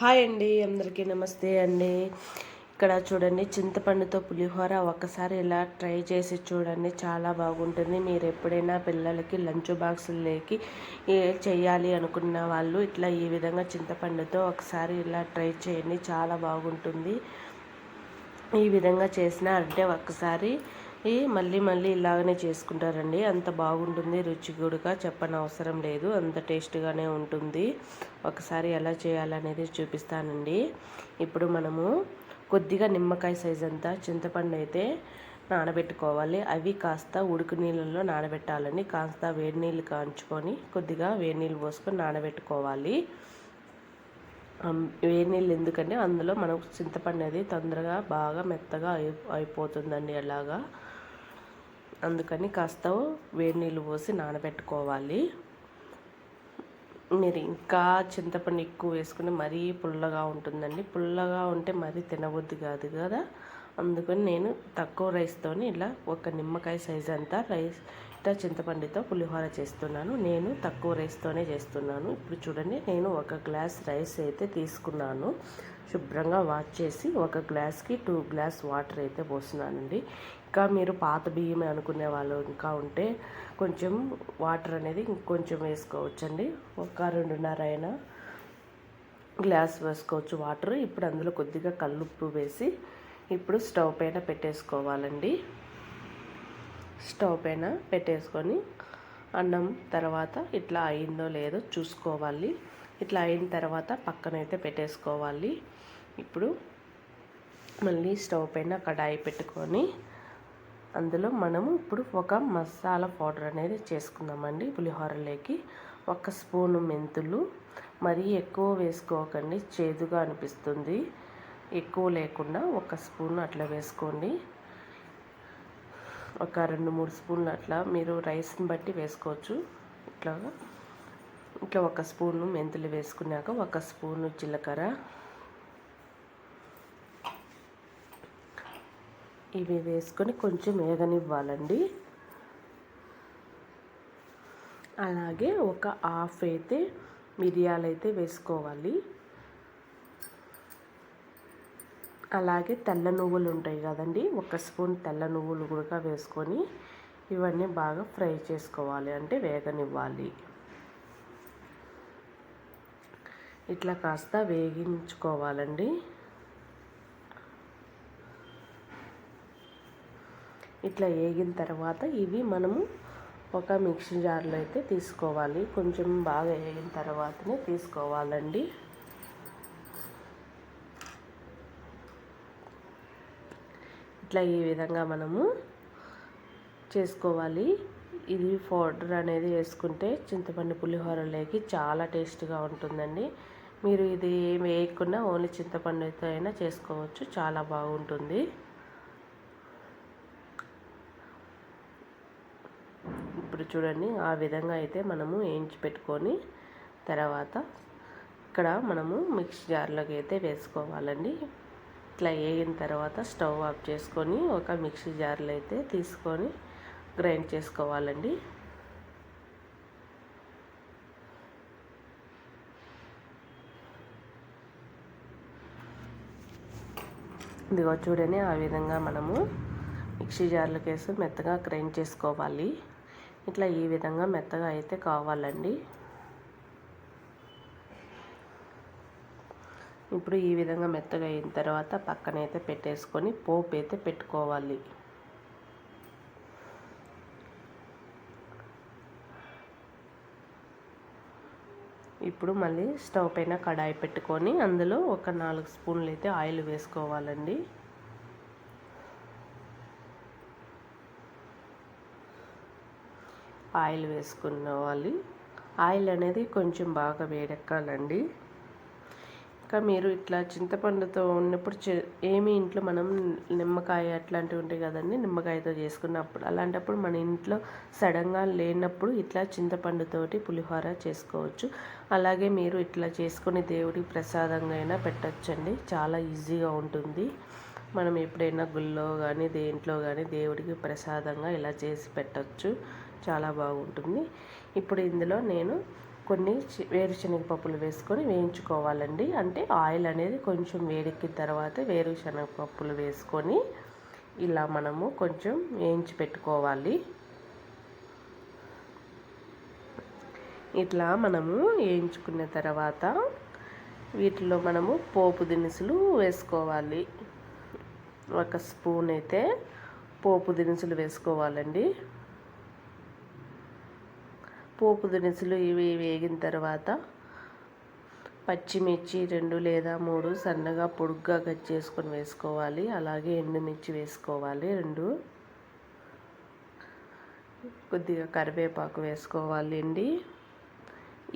Hi అండి అందరికీ నమస్తే అండి. ఇక్కడ చూడండి చింతపండుతో పులిహోర ఒకసారి ఇలా ట్రై చేసి చూడండి చాలా బాగుంటుంది. మీరు ఎప్పుడైనా పిల్లలకి లంచ్ బాక్సుల్లోకి చేయాలి అనుకున్న వాళ్ళు ఇట్లా ఈ విధంగా చింతపండుతో ఒకసారి ఇలా ట్రై చేయండి చాలా బాగుంటుంది. ఈ విధంగా చేసిన అంటే ఒకసారి మళ్ళీ మళ్ళీ ఇలాగనే చేసుకుంటారండి. అంత బాగుంటుంది రుచి కూడా చెప్పనవసరం లేదు. అంత టేస్ట్గానే ఉంటుంది. ఒకసారి ఎలా చేయాలనేది చూపిస్తానండి. ఇప్పుడు మనము కొద్దిగా నిమ్మకాయ సైజ్ అంతా చింతపండు అయితే నానబెట్టుకోవాలి. అవి కాస్త ఉడుకు నీళ్ళల్లో నానబెట్టాలండి. కాస్త వేడి నీళ్ళు కాంచుకొని కొద్దిగా వేడి నీళ్ళు పోసుకొని నానబెట్టుకోవాలి. వేడి నీళ్ళు ఎందుకంటే అందులో మనకు చింతపండు అది తొందరగా బాగా మెత్తగా అయి అయిపోతుందండి అలాగా. అందుకని కాస్త వేడి నీళ్ళు పోసి నానబెట్టుకోవాలి. మీరు ఇంకా చింతపండు ఎక్కువ వేసుకుని మరీ పుల్లగా ఉంటుందండి. పుల్లగా ఉంటే మరీ తినవద్దు కాదు కదా. అందుకని నేను తక్కువ రైస్తోని ఇలా ఒక నిమ్మకాయ సైజ్ అంతా రైస్ ఇట్లా చింతపండుతో పులిహోర చేస్తున్నాను. నేను తక్కువ రైస్తోనే చేస్తున్నాను. ఇప్పుడు చూడండి నేను ఒక గ్లాస్ రైస్ అయితే తీసుకున్నాను. శుభ్రంగా వాష్ చేసి ఒక గ్లాస్కి టూ గ్లాస్ వాటర్ అయితే పోస్తున్నానండి. ఇంకా మీరు పాత బియ్యమే అనుకునే వాళ్ళు ఇంకా ఉంటే కొంచెం వాటర్ అనేది ఇంకొంచెం వేసుకోవచ్చండి. ఒక రెండున్నర అయినా గ్లాస్ వేసుకోవచ్చు వాటర్. ఇప్పుడు అందులో కొద్దిగా కల్లుప్పు వేసి ఇప్పుడు స్టవ్ పైన పెట్టేసుకోవాలండి. స్టవ్ పైన పెట్టేసుకొని అన్నం తర్వాత ఇట్లా అయిందో లేదో చూసుకోవాలి. ఇట్లా అయిన తర్వాత పక్కనైతే పెట్టేసుకోవాలి. ఇప్పుడు మళ్ళీ స్టవ్ పైన కడాయి పెట్టుకొని అందులో మనము ఇప్పుడు ఒక మసాలా పౌడర్ అనేది చేసుకుందామండి పులిహోరలోకి. ఒక స్పూను మెంతులు మరీ ఎక్కువ వేసుకోకండి చేదుగా అనిపిస్తుంది. ఎక్కువ లేకుండా ఒక స్పూన్ అట్లా వేసుకోండి. ఒక రెండు మూడు స్పూన్లు అట్లా మీరు రైస్ని బట్టి వేసుకోవచ్చు. ఇట్లా ఇట్లా ఒక స్పూను మెంతులు వేసుకున్నాక ఒక స్పూను జీలకర్ర. ఇవి వేసుకొని కొంచెం వేగనివ్వాలండి. అలాగే ఒక హాఫ్ అయితే మిరియాలు అయితే వేసుకోవాలి. అలాగే తెల్ల నువ్వులు ఉంటాయి కదండి. ఒక స్పూన్ తెల్ల నువ్వులు కూడా వేసుకొని ఇవన్నీ బాగా ఫ్రై చేసుకోవాలి. అంటే వేగనివ్వాలి. ఇట్లా కాస్త వేగించుకోవాలండి. ఇట్లా వేగిన తర్వాత ఇవి మనము ఒక మిక్సీ జార్లో అయితే తీసుకోవాలి. కొంచెం బాగా వేగిన తర్వాతనే తీసుకోవాలండి. ఇట్లా ఈ విధంగా మనము చేసుకోవాలి. ఇది పౌడర్ అనేది వేసుకుంటే చింతపండు పులిహోరలోకి చాలా టేస్ట్గా ఉంటుందండి. మీరు ఇది ఏం వేయకుండా ఓన్లీ చింతపండుతో అయినా చేసుకోవచ్చు. చాలా బాగుంటుంది. ఇప్పుడు చూడండి ఆ విధంగా అయితే మనము వేయించి పెట్టుకొని తర్వాత ఇక్కడ మనము మిక్స్ జార్లోకి అయితే వేసుకోవాలండి. ఇట్లా వేగిన తర్వాత స్టవ్ ఆఫ్ చేసుకొని ఒక మిక్సీ జార్లో అయితే తీసుకొని గ్రైండ్ చేసుకోవాలండి. ఇదిగో చూడండి ఆ విధంగా మనము మిక్సీ జార్లోకి వేసి మెత్తగా గ్రైండ్ చేసుకోవాలి. ఇట్లా ఈ విధంగా మెత్తగా అయితే కావాలండి. ఇప్పుడు ఈ విధంగా మెత్తగా అయిన తర్వాత పక్కనైతే పెట్టేసుకొని పోపు అయితే పెట్టుకోవాలి. ఇప్పుడు మళ్ళీ స్టవ్ పైన కడాయి పెట్టుకొని అందులో ఒక నాలుగు స్పూన్లు అయితే ఆయిల్ వేసుకోవాలండి. ఆయిల్ వేసుకోవాలి ఆయిల్ అనేది కొంచెం బాగా వేడెక్కాలండి. ఇంకా మీరు ఇట్లా చింతపండుతో ఉన్నప్పుడు ఏమి ఇంట్లో మనం నిమ్మకాయ అట్లాంటివి ఉంటాయి కదండి నిమ్మకాయతో చేసుకున్నప్పుడు అలాంటప్పుడు మన ఇంట్లో సడన్గా లేనప్పుడు ఇట్లా చింతపండుతోటి పులిహోర చేసుకోవచ్చు. అలాగే మీరు ఇట్లా చేసుకొని దేవుడికి ప్రసాదంగా అయినా పెట్టచ్చండి. చాలా ఈజీగా ఉంటుంది. మనం ఎప్పుడైనా గుళ్ళో కానీ దేంట్లో కానీ దేవుడికి ప్రసాదంగా ఇలా చేసి పెట్టచ్చు. చాలా బాగుంటుంది. ఇప్పుడు ఇందులో నేను కొన్ని వేరుశనగ పప్పులు వేసుకొని వేయించుకోవాలండి. అంటే ఆయిల్ అనేది కొంచెం వేడెక్కిన తర్వాత వేరుశనగ పప్పులు వేసుకొని ఇలా మనము కొంచెం వేయించి పెట్టుకోవాలి. ఇట్లా మనము వేయించుకున్న తర్వాత వీటిలో మనము పోపు దినుసులు వేసుకోవాలి. ఒక స్పూన్ అయితే పోపు దినుసులు వేసుకోవాలండి. పోపు దినుసులు ఇవి వేగిన తర్వాత పచ్చిమిర్చి రెండు లేదా మూడు సన్నగా పొడుగ్గా కట్ చేసుకొని వేసుకోవాలి. అలాగే ఎండుమిర్చి వేసుకోవాలి రెండు. కొద్దిగా కరివేపాకు వేసుకోవాలి అండి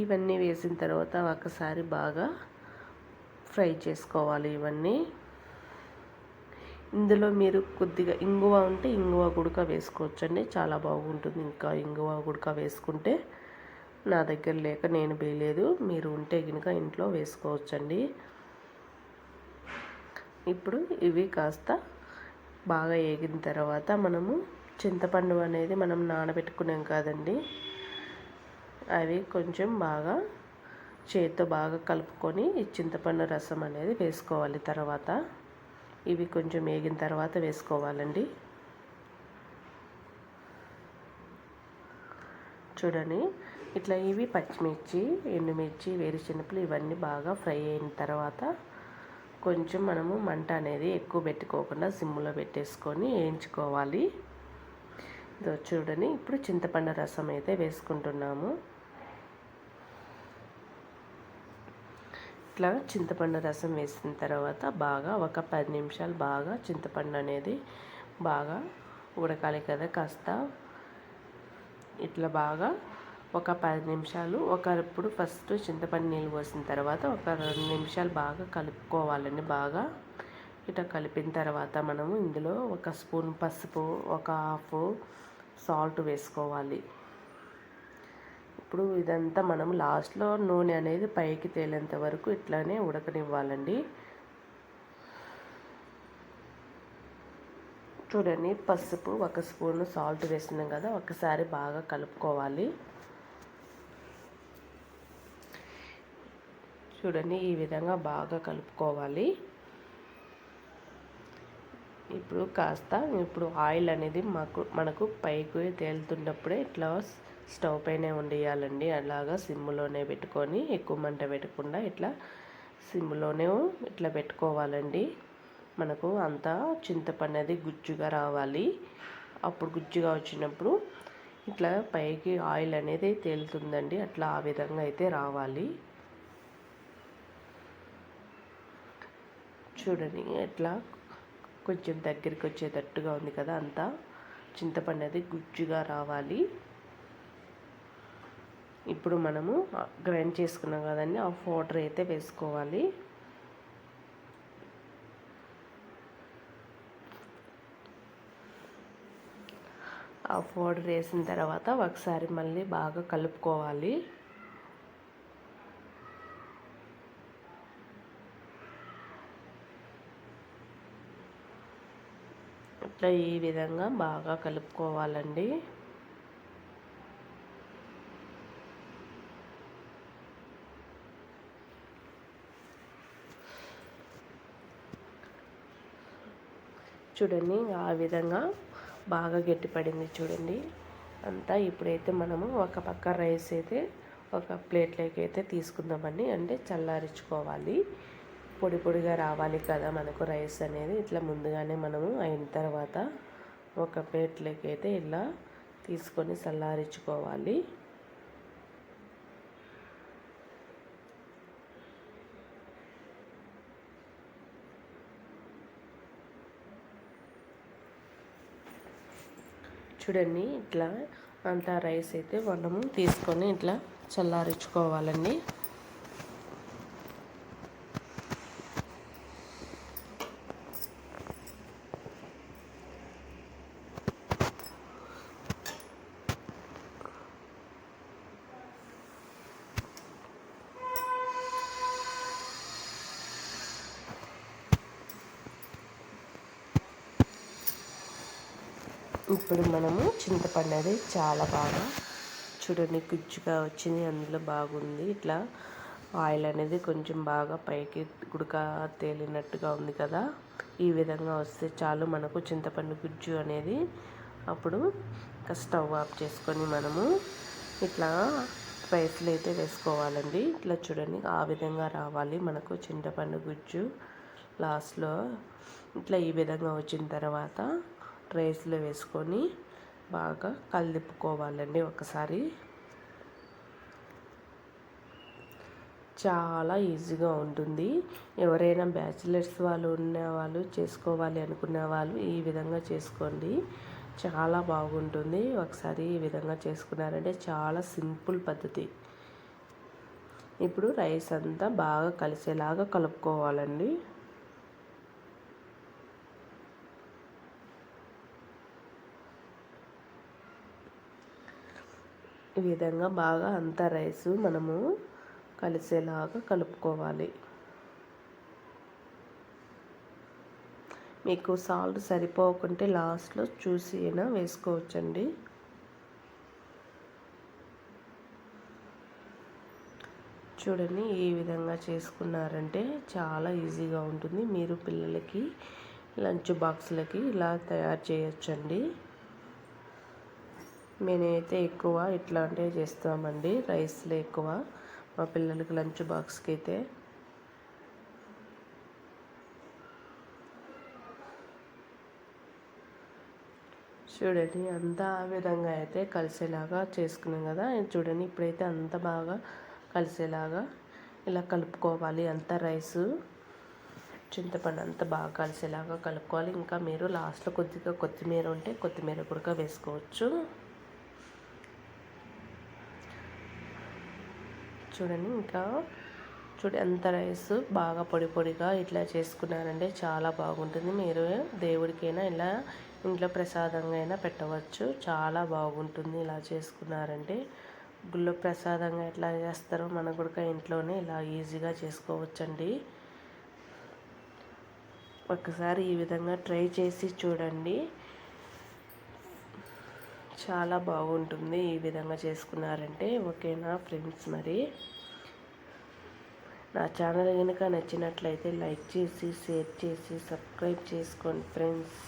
ఇవన్నీ వేసిన తర్వాత ఒకసారి బాగా ఫ్రై చేసుకోవాలి ఇవన్నీ. ఇందులో మీరు కొద్దిగా ఇంగువ ఉంటే ఇంగువ గుడక వేసుకోవచ్చండి. చాలా బాగుంటుంది. ఇంకా ఇంగువ గుడక వేసుకుంటే నా దగ్గర లేక నేను వేయలేదు. మీరు ఉంటే కనుక ఇంట్లో వేసుకోవచ్చండి. ఇప్పుడు ఇవి కాస్త బాగా ఏగిన తర్వాత మనము చింతపండు అనేది మనం నానబెట్టుకున్నాం కాదండి. అవి కొంచెం బాగా చేతితో బాగా కలుపుకొని ఈ చింతపండు రసం అనేది వేసుకోవాలి తర్వాత. ఇవి కొంచెం వేగిన తర్వాత వేసుకోవాలండి. చూడండి ఇట్లా ఇవి పచ్చిమిర్చి ఎండుమిర్చి వేరుశెనగలు ఇవన్నీ బాగా ఫ్రై అయిన తర్వాత కొంచెం మనము మంట అనేది ఎక్కువ పెట్టుకోకుండా సిమ్లో పెట్టేసుకొని వేయించుకోవాలి. ఇదో చూడని ఇప్పుడు చింతపండు రసం అయితే వేసుకుంటున్నాము. ఇట్లా చింతపండు రసం వేసిన తర్వాత బాగా ఒక పది నిమిషాలు బాగా చింతపండు అనేది బాగా ఉడకాలి కదా కాస్త. ఇట్లా బాగా ఒక పది నిమిషాలు ఒకప్పుడు ఫస్ట్ చింతపండు నీళ్ళు పోసిన తర్వాత ఒక రెండు నిమిషాలు బాగా కలుపుకోవాలండి బాగా. ఇట్లా కలిపిన తర్వాత మనము ఇందులో ఒక స్పూన్ పసుపు ఒక హాఫ్ సాల్ట్ వేసుకోవాలి. ఇప్పుడు ఇదంతా మనం లాస్ట్లో నూనె అనేది పైకి తేలేంత వరకు ఇట్లానే ఉడకనివ్వాలండి. చూడండి పసుపు ఒక స్పూన్ సాల్ట్ వేసినాం కదా ఒకసారి బాగా కలుపుకోవాలి. చూడండి ఈ విధంగా బాగా కలుపుకోవాలి. ఇప్పుడు కాస్త ఇప్పుడు ఆయిల్ అనేది మాకు మనకు పైకి తేలుతున్నప్పుడే ఇట్లా స్టవ్ పైనే వండియాలండి అలాగా సిమ్లోనే పెట్టుకొని ఎక్కువ మంట పెట్టకుండా ఇట్లా సిమ్లోనే ఇట్లా పెట్టుకోవాలండి. మనకు అంతా చింతపండు అనేది గుజ్జుగా రావాలి. అప్పుడు గుజ్జుగా వచ్చినప్పుడు ఇట్లా పైకి ఆయిల్ అనేది తేలుతుందండి. అట్లా ఆ విధంగా అయితే రావాలి. చూడండి ఎట్లా కొంచెం దగ్గరికి వచ్చేటట్టుగా ఉంది కదా అంతా. చింతపండు అది గుజ్జుగా రావాలి. ఇప్పుడు మనము గ్రైండ్ చేసుకున్నాం కదండి ఆ పౌడర్ అయితే వేసుకోవాలి. ఆ పౌడర్ వేసిన తర్వాత ఒకసారి మళ్ళీ బాగా కలుపుకోవాలి. ఇట్లా ఈ విధంగా బాగా కలుపుకోవాలండి. చూడండి ఆ విధంగా బాగా గట్టిపడింది చూడండి. అంతా ఇప్పుడైతే మనము ఒక పక్క రైస్ అయితే ఒక ప్లేట్లోకి అయితే తీసుకుందామండి. అంటే చల్లారించుకోవాలి. పొడి పొడిగా రావాలి కదా మనకు రైస్ అనేది. ఇట్లా ముందుగానే మనము అయిన తర్వాత ఒక ప్లేట్లోకి అయితే ఇలా తీసుకొని చల్లారించుకోవాలి. చూడండి ఇట్లా అంతా రైస్ అయితే మనము తీసుకొని ఇట్లా చల్లారించుకోవాలండి. ఇప్పుడు మనము చింతపండు అది చాలా బాగా చూడండి గుజ్జుగా వచ్చింది అందులో బాగుంది. ఇట్లా ఆయిల్ అనేది కొంచెం బాగా పైకి గుడక తేలినట్టుగా ఉంది కదా. ఈ విధంగా వస్తే చాలు మనకు చింతపండు గుజ్జు అనేది అప్పుడు స్టవ్ ఆఫ్ చేసుకొని మనము ఇట్లా స్పైస్లు అయితే వేసుకోవాలండి. ఇట్లా చూడండి ఆ విధంగా రావాలి మనకు చింతపండు గుజ్జు లాస్ట్లో. ఇట్లా ఈ విధంగా వచ్చిన తర్వాత రైస్లో వేసుకొని బాగా కలిపుకోవాలండి ఒకసారి. చాలా ఈజీగా ఉంటుంది. ఎవరైనా బ్యాచిలర్స్ వాళ్ళు ఉన్నవాళ్ళు చేసుకోవాలి అనుకునే వాళ్ళు ఈ విధంగా చేసుకోండి. చాలా బాగుంటుంది. ఒకసారి ఈ విధంగా చేసుకున్నారంటే చాలా సింపుల్ పద్ధతి. ఇప్పుడు రైస్ అంతా బాగా కలిసేలాగా కలుపుకోవాలండి. ఈ విధంగా బాగా అంత రైస్ మనము కలిసేలాగా కలుపుకోవాలి. మీకు సాల్ట్ సరిపోకుంటే లాస్ట్లో చూసి అయినా వేసుకోవచ్చండి. చూడండి ఈ విధంగా చేసుకున్నారంటే చాలా ఈజీగా ఉంటుంది. మీరు పిల్లలకి లంచ్ బాక్స్లకి ఇలా తయారు చేయొచ్చండి. మేనైతే ఎక్కువ ఇట్లాంటివి చేస్తామండి. రైస్లో ఎక్కువ. మా పిల్లలకి లంచ్ బాక్స్కి అయితే చూడండి అంతా ఆ విధంగా అయితే కలిసేలాగా చేసుకున్నాం కదా. చూడండి ఇప్పుడైతే అంత బాగా కలిసేలాగా ఇలా కలుపుకోవాలి. అంత రైసు చింతపండు అంతా బాగా కలిసేలాగా కలుపుకోవాలి. ఇంకా మీరు లాస్ట్లో కొద్దిగా కొత్తిమీర ఉంటే కొత్తిమీర కూడా వేసుకోవచ్చు. చూడండి ఇంకా చూడు ఎంత రైస్ బాగా పొడి పొడిగా ఇట్లా చేసుకున్నారంటే చాలా బాగుంటుంది. మీరు దేవుడికైనా ఇలా ఇంట్లో ప్రసాదంగా అయినా పెట్టవచ్చు. చాలా బాగుంటుంది ఇలా చేసుకున్నారంటే. గుళ్ళో ప్రసాదంగా ఎట్లా చేస్తారో మన కూడా ఇంట్లోనే ఇలా ఈజీగా చేసుకోవచ్చండి. ఒకసారి ఈ విధంగా ట్రై చేసి చూడండి. చాలా బాగుంటుంది ఈ విధంగా చేసుకున్నారంటే. ఓకేనా ఫ్రెండ్స్ మరి? నా ఛానల్ కనుక నచ్చినట్లయితే లైక్ చేసి షేర్ చేసి సబ్స్క్రైబ్ చేసుకోండి ఫ్రెండ్స్.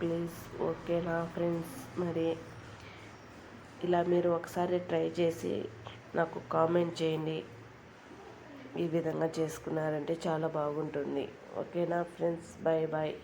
ప్లీజ్ ఓకేనా ఫ్రెండ్స్ మరి? ఇలా మీరు ఒకసారి ట్రై చేసి నాకు కామెంట్ చేయండి. ఈ విధంగా చేసుకున్నారంటే చాలా బాగుంటుంది. ఓకేనా ఫ్రెండ్స్? Bye bye